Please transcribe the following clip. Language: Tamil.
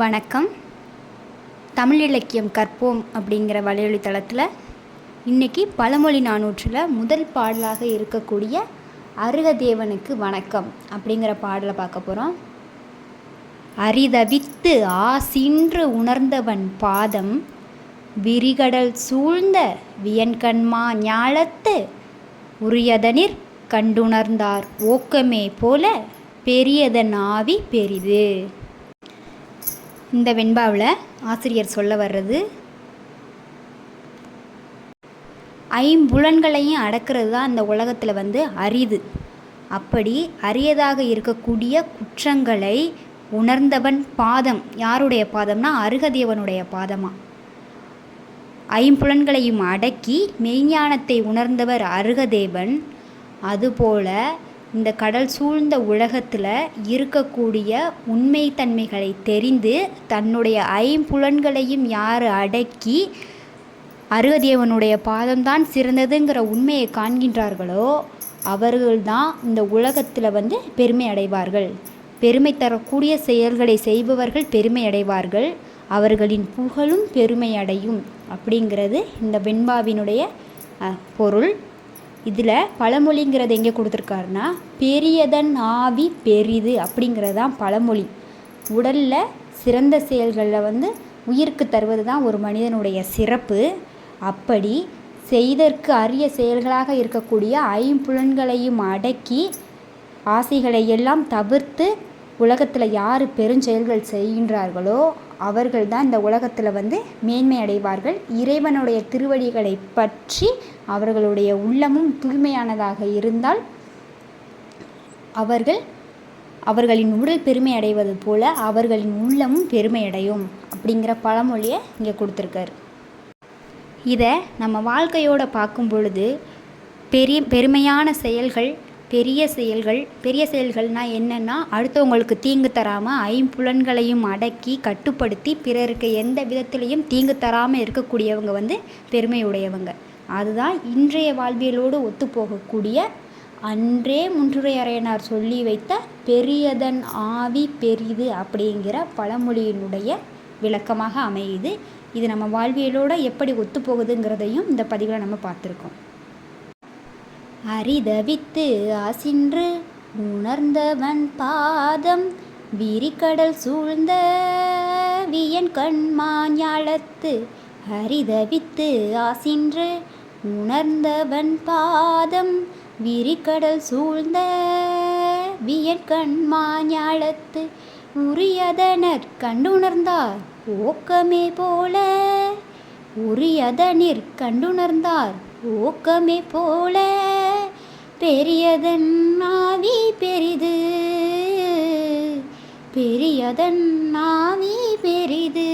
வணக்கம். தமிழ் இலக்கியம் கற்போம் அப்படிங்கிற வலையொலி தளத்தில் இன்றைக்கி பழமொழி நானூற்றில் முதல் பாடலாக இருக்கக்கூடிய அருகதேவனுக்கு வணக்கம் அப்படிங்கிற பாடலை பார்க்க போகிறோம் அரிதவித்து ஆசின்று உணர்ந்தவன் பாதம் விரிகடல் சூழ்ந்த வியன்கண்மா ஞாலத்து உரியதனிற் கண்டுணர்ந்தார் ஓக்கமே போல பெரியதன் ஆவி பெரிது. இந்த வெண்பாவில் ஆசிரியர் சொல்ல வர்றது ஐம்புலன்களையும் அடக்கிறது தான் இந்த உலகத்தில் வந்து அரிது. அப்படி அரியதாக இருக்கக்கூடிய குற்றங்களை உணர்ந்தவன் பாதம். யாருடைய பாதம்னா அருகதேவனுடைய பாதமா. ஐம்புலன்களையும் அடக்கி மெய்ஞானத்தை உணர்ந்தவர் அருகதேவன். அதுபோல இந்த கடல் சூழ்ந்த உலகத்தில் இருக்கக்கூடிய உண்மை தன்மைகளை தெரிந்து தன்னுடைய ஐம்புலன்களையும் யார் அடக்கி அருகதேவனுடைய பாதம்தான் சிறந்ததுங்கிற உண்மையை காண்கின்றார்களோ அவர்கள்தான் இந்த உலகத்தில் வந்து பெருமை அடைவார்கள். பெருமை தரக்கூடிய செயல்களை செய்பவர்கள் பெருமை அடைவார்கள். அவர்களின் புகழும் பெருமை அடையும் அப்படிங்கிறது இந்த வெண்பாவினுடைய பொருள். இதில் பழமொழிங்கிறது எங்கே கொடுத்துருக்காருன்னா பெரியதன் ஆவி பெரிது அப்படிங்கிறது தான் பழமொழி. உடலில் சிறந்த செயல்களில் வந்து உயிருக்கு தருவது தான் ஒரு மனிதனுடைய சிறப்பு. அப்படி செய்தற்கு அரிய செயல்களாக இருக்கக்கூடிய ஐம்புலன்களையும் அடக்கி ஆசைகளை எல்லாம் தவிர்த்து உலகத்தில் யார் பெருஞ்செயல்கள் செய்கின்றார்களோ அவர்கள் தான் இந்த உலகத்தில் வந்து மேன்மை அடைவார்கள். இறைவனுடைய திருவடிகளை பற்றி அவர்களுடைய உள்ளமும் தூய்மையானதாக இருந்தால் அவர்கள் அவர்களின் உடல் பெருமை அடைவது போல அவர்களின் உள்ளமும் பெருமை அடையும் அப்படிங்கிற பழமொழியை இங்கே கொடுத்துருக்காரு. இதை நம்ம வாழ்க்கையோடு பார்க்கும் பொழுது பெரிய பெருமையான செயல்கள் பெரிய செயல்கள் பெரிய செயல்கள்னால் என்னென்னா அடுத்தவங்களுக்கு தீங்கு தராமல் ஐம்புலன்களையும் அடக்கி கட்டுப்படுத்தி பிறருக்கு எந்த விதத்திலையும் தீங்கு தராமல் இருக்கக்கூடியவங்க வந்து பெருமையுடையவங்க. அதுதான் இன்றைய வாழ்வியலோடு ஒத்துப்போகக்கூடிய அன்றே முன்றுரையறையனார் சொல்லி வைத்த பெரியதன் ஆவி பெரிது அப்படிங்கிற பழமொழியினுடைய விளக்கமாக அமையுது. இது நம்ம வாழ்வியலோடு எப்படி ஒத்துப்போகுதுங்கிறதையும் இந்த பதிவில் நம்ம பார்த்துருக்கோம். அரிதவித்து ஆசின்று உணர்ந்தவன் பாதம் விரிகடல் சூழ்ந்த வியன் கண்மாஞாலத்து அரிதவித்து ஆசின்று உணர்ந்தவன் பாதம் விரிகடல் சூழ்ந்த வியன் கண்மாஞாலத்து உரியதனர் கண்டுணர்ந்தார் ஓக்கமே போல. உரியதனிற் கண்டுணர்ந்தார் ஊக்கமே போல. பெரியதன் ஆவி பெரிது. பெரியதன் ஆவி பெரிது.